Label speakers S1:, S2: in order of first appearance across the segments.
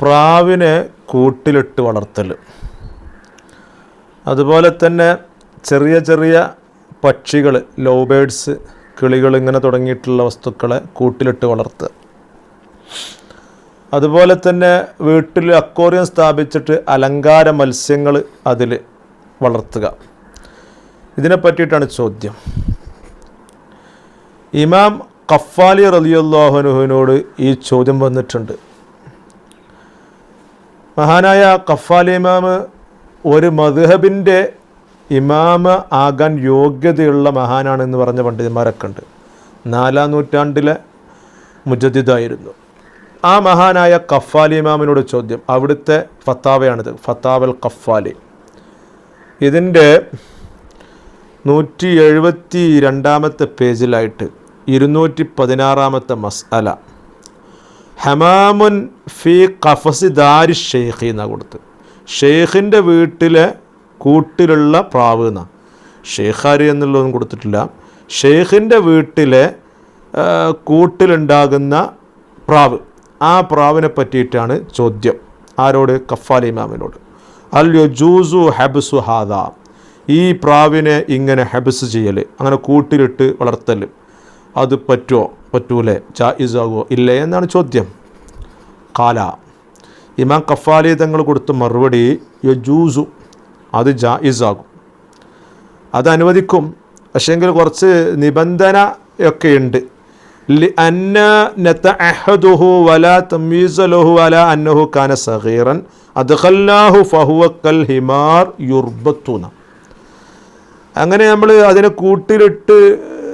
S1: പ്രാവിനെ കൂട്ടിലിട്ട് വളർത്തൽ. അതുപോലെ തന്നെ ചെറിയ ചെറിയ പക്ഷികൾ ലോ ബേഡ്സ് കിളികൾ ഇങ്ങനെ തുടങ്ങിയിട്ടുള്ള വസ്തുക്കളെ കൂട്ടിലിട്ട് വളർത്തുക. അതുപോലെ തന്നെ വീട്ടിൽ അക്വേറിയം സ്ഥാപിച്ചിട്ട് അലങ്കാര മത്സ്യങ്ങൾ അതിൽ വളർത്തുക. ഇതിനെ പറ്റിയിട്ടാണ് ചോദ്യം. ഇമാം കഫാലി റലിയുല്ലാഹുനുവിനോട് ഈ ചോദ്യം വന്നിട്ടുണ്ട്. മഹാനായ കഫാൽ ഇമാമ് ഒരു മധുഹബിന്റെ ഇമാമ ആകാൻ യോഗ്യതയുള്ള മഹാനാണെന്ന് പറഞ്ഞ പണ്ഡിതന്മാരൊക്കെ ഉണ്ട്. നാലാം നൂറ്റാണ്ടിലെ മുജദ്ദിദായിരുന്നു. ആ മഹാനായ കഫാലി ഇമാമിനോട് ചോദ്യം. അവിടുത്തെ ഫത്താവയാണിത്. ഫത്താവൽ കഫാലി ഇതിന്റെ നൂറ്റി എഴുപത്തി രണ്ടാമത്തെ പേജിലായിട്ട് ഇരുന്നൂറ്റി പതിനാറാമത്തെ മസ്അല ഹമാമുൻ ഫി കഫസി ദാരി ഷെയ്ഖി എന്നാണ് കൊടുത്ത്. ഷെയ്ഖിന്റെ വീട്ടിലെ കൂട്ടിലുള്ള പ്രാവ് എന്നാണ് ഷെയ്ഖാരി എന്നുള്ളതൊന്നും കൊടുത്തിട്ടില്ല. ഷെയ്ഖിന്റെ വീട്ടിലെ കൂട്ടിലുണ്ടാകുന്ന പ്രാവ്. ആ പ്രാവിനെ പറ്റിയിട്ടാണ് ചോദ്യം. ആരോട്? കഫാലി ഇമാമിനോട്. അൽ ജൂസു ഹബ്സു ഹാദ. ഈ പ്രാവിനെ ഇങ്ങനെ ഹബ്സ് ചെയ്യൽ അങ്ങനെ കൂട്ടിലിട്ട് വളർത്തൽ അത് പറ്റുമോ പറ്റൂലേ? ജായിസാകുമോ ഇല്ലേ എന്നാണ് ചോദ്യം. കാല ഇമാം കഫാലി തങ്ങൾ കൊടുത്ത മറുപടി യജൂസു അത് ജായിസാകും. അത് അനുവദിക്കും. പക്ഷേങ്കിൽ കുറച്ച് നിബന്ധന ഒക്കെ ഉണ്ട്. വലാ അന്നഹു കാന ഫഹുവ കൽ ഹിമാർ അങ്ങനെ നമ്മൾ അതിനെ കൂട്ടിലിട്ട്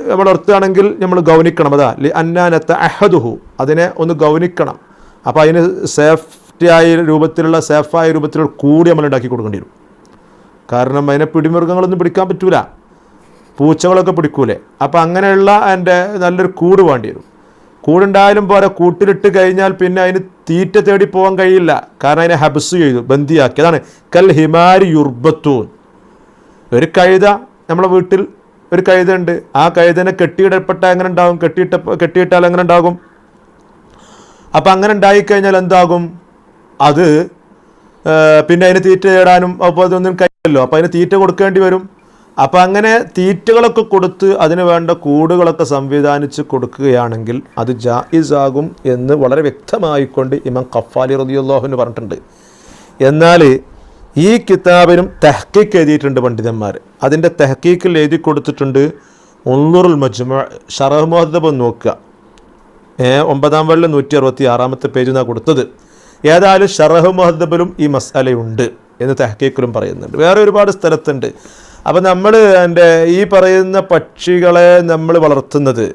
S1: നമ്മൾ ഓർത്തുകയാണെങ്കിൽ നമ്മൾ ഗൗനിക്കണം. അതാ ലി അന്ന നതഅഹദുഹു അതിനെ ഒന്ന് ഗൗനിക്കണം. അപ്പോൾ അതിന് സേഫ്റ്റിയായ രൂപത്തിലുള്ള സേഫായ രൂപത്തിലുള്ള കൂടി നമ്മൾ ഉണ്ടാക്കി കൊടുക്കേണ്ടി വരും. കാരണം അതിനെ പിടിമൃഗങ്ങളൊന്നും പിടിക്കാൻ പറ്റൂല. പൂച്ചകളൊക്കെ പിടിക്കൂലേ. അപ്പോൾ അങ്ങനെയുള്ള അതിന്റെ നല്ലൊരു കൂട് വേണ്ടി വരും. കൂടുണ്ടായാലും പോലെ കൂട്ടിലിട്ട് കഴിഞ്ഞാൽ പിന്നെ അതിന് തീറ്റ തേടി പോകാൻ കഴിയില്ല. കാരണം അതിനെ ഹബ്സ് ചെയ്തു ബന്ദിയാക്കി. അതാണ് കൽ ഹിമാരി യുർബത്തൂൻ. ഒരു കഴുത നമ്മളെ വീട്ടിൽ ഒരു കഴുതുണ്ട് ആ കഴുതനെ കെട്ടിയിടപ്പെട്ട എങ്ങനെ ഉണ്ടാകും? കെട്ടിയിട്ട കെട്ടിയിട്ടാൽ എങ്ങനെ ഉണ്ടാകും? അപ്പം അങ്ങനെ ഉണ്ടായിക്കഴിഞ്ഞാൽ എന്താകും? അത് പിന്നെ അതിന് തീറ്റ തേടാനും അപ്പോൾ അതൊന്നും കഴിയല്ലോ അപ്പോൾ അതിന് തീറ്റ കൊടുക്കേണ്ടി വരും. അപ്പം അങ്ങനെ തീറ്റകളൊക്കെ കൊടുത്ത് അതിന് വേണ്ട കൂടുകളൊക്കെ സംവിധാനിച്ച് കൊടുക്കുകയാണെങ്കിൽ അത് ജായിസ് ആകും എന്ന് വളരെ വ്യക്തമായിക്കൊണ്ട് ഇമാം കഫാലി റതിയുള്ളാഹുവിന് പറഞ്ഞിട്ടുണ്ട്. എന്നാൽ ഈ കിതാബിനും തെഹ്ക്കീക്ക് എഴുതിയിട്ടുണ്ട് പണ്ഡിതന്മാർ. അതിന്റെ തെഹ്ക്കീക്കിൽ എഴുതി കൊടുത്തിട്ടുണ്ട് ഉള്ളൂറുൽ മജ്മ ഷറഹ് മുഹദ്ദബ് നോക്കുക. ഒമ്പതാം വള്ളിൽ നൂറ്റി അറുപത്തി ആറാമത്തെ പേജ് നിന്നാണ് കൊടുത്തത്. ഏതായാലും ഷറഹ് മുഹദ്ദബിലും ഈ മസാലയുണ്ട് എന്ന് തെഹ്ക്കീക്കിലും പറയുന്നുണ്ട്. വേറെ ഒരുപാട് സ്ഥലത്തുണ്ട്. അപ്പോൾ നമ്മൾ എന്റെ ഈ പറയുന്ന പക്ഷികളെ നമ്മൾ വളർത്തുന്നത്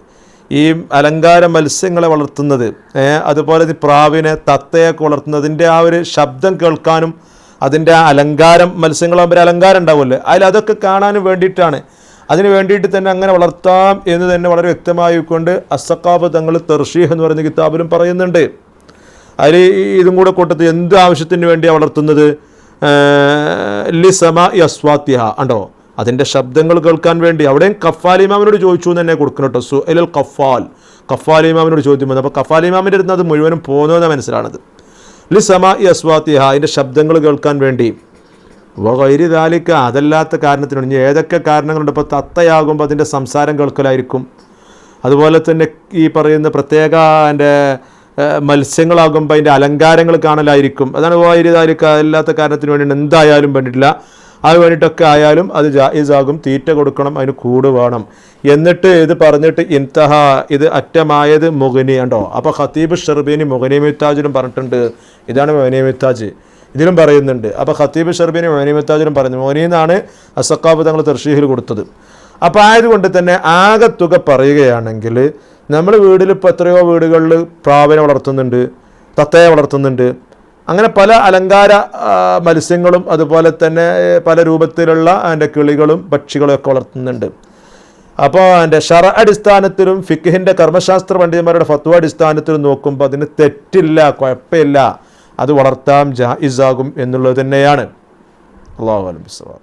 S1: ഈ അലങ്കാര മത്സ്യങ്ങളെ വളർത്തുന്നത് അതുപോലെ പ്രാവിനെ തത്തയൊക്കെ വളർത്തുന്നതിന്റെ ആ ഒരു ശബ്ദം കേൾക്കാനും അതിന്റെ അലങ്കാരം മത്സ്യങ്ങളാകുമ്പോൾ അലങ്കാരം ഉണ്ടാവുമല്ലോ. അതിൽ അതൊക്കെ കാണാനും വേണ്ടിയിട്ടാണ്. അതിന് വേണ്ടിയിട്ട് തന്നെ അങ്ങനെ വളർത്താം എന്ന് തന്നെ വളരെ വ്യക്തമായിക്കൊണ്ട് അസക്കാബ് തങ്ങൾ തെർഷീഹ് എന്ന് പറയുന്ന കിതാബിലും പറയുന്നുണ്ട്. അതിൽ ഇതും കൂടെ കൂട്ടത്തിൽ എന്ത് ആവശ്യത്തിന് വേണ്ടിയാണ് വളർത്തുന്നത്? ലിസമ സമ അസ്വാത്യ ഉണ്ടോ അതിന്റെ ശബ്ദങ്ങൾ കേൾക്കാൻ വേണ്ടി. അവിടെയും കഫാലിമാമിനോട് ചോദിച്ചു എന്ന് തന്നെ കൊടുക്കണം കേട്ടോ. സു എൽ കഫാൽ കഫാലിമാമിനോട് ചോദ്യം വന്നു. അപ്പോൾ കഫാലിമാമിന്റെ അടുത്ത് അത് മുഴുവനും പോകുന്നതെന്ന് മനസ്സിലാണത് ലി സമ അസ്വാത്യ അതിന്റെ ശബ്ദങ്ങൾ കേൾക്കാൻ വേണ്ടി. വൈരി ദാലിക്ക അതല്ലാത്ത കാരണത്തിനുണ്ട്. ഏതൊക്കെ കാരണങ്ങളുണ്ട്? ഇപ്പോൾ തത്തയാകുമ്പോൾ അതിന്റെ സംസാരം കേൾക്കലായിരിക്കും. അതുപോലെ തന്നെ ഈ പറയുന്ന പ്രത്യേക എന്റെ മത്സ്യങ്ങളാകുമ്പോൾ അതിന്റെ അലങ്കാരങ്ങൾ കാണലായിരിക്കും. അതാണ് വൈരി ദാലിക്ക അതല്ലാത്ത കാരണത്തിന് വേണ്ടി എന്തായാലും വേണ്ടിയിട്ടില്ല. അത് വേണ്ടിയിട്ടൊക്കെ ആയാലും അത് ജായിസാകും തീറ്റ കൊടുക്കണം അതിന് കൂട് വേണം. എന്നിട്ട് ഇത് പറഞ്ഞിട്ട് ഇൻതഹ ഇത് അറ്റമായത് മുഗനി ഉണ്ടോ അപ്പോൾ ഖത്തീബ് ഷെർബീനി മുഗനി മിത്താജിലും പറഞ്ഞിട്ടുണ്ട്. ഇതാണ് മുഗനി മിത്താജ്. ഇതിലും പറയുന്നുണ്ട്. അപ്പോൾ ഖത്തീബ് ഷെർബീനി മുഗനി മിത്താജിലും പറഞ്ഞു. മൊനി എന്നാണ് അസക്കാബ് തങ്ങൾ തെർഷീഹിൽ കൊടുത്തത്. അപ്പോൾ ആയതുകൊണ്ട് തന്നെ ആകെ തുക പറയുകയാണെങ്കിൽ നമ്മൾ വീട്ടിൽ ഇപ്പോൾ എത്രയോ വീടുകളിൽ പ്രാവിനെ വളർത്തുന്നുണ്ട് തത്തയെ വളർത്തുന്നുണ്ട് അങ്ങനെ പല അലങ്കാര മത്സ്യങ്ങളും അതുപോലെ തന്നെ പല രൂപത്തിലുള്ള അതിന്റെ കിളികളും പക്ഷികളും ഒക്കെ വളർത്തുന്നുണ്ട്. അപ്പോൾ അതിന്റെ ഷറ അടിസ്ഥാനത്തിലും ഫിഖിന്റെ കർമ്മശാസ്ത്ര പണ്ഡിതന്മാരുടെ ഫത്വ അടിസ്ഥാനത്തിലും നോക്കുമ്പോൾ അതിന് തെറ്റില്ല കുഴപ്പമില്ല. അത് വളർത്താം ജായിസാകും എന്നുള്ളത് തന്നെയാണ്. അള്ളാഹു അലബിസ്വാ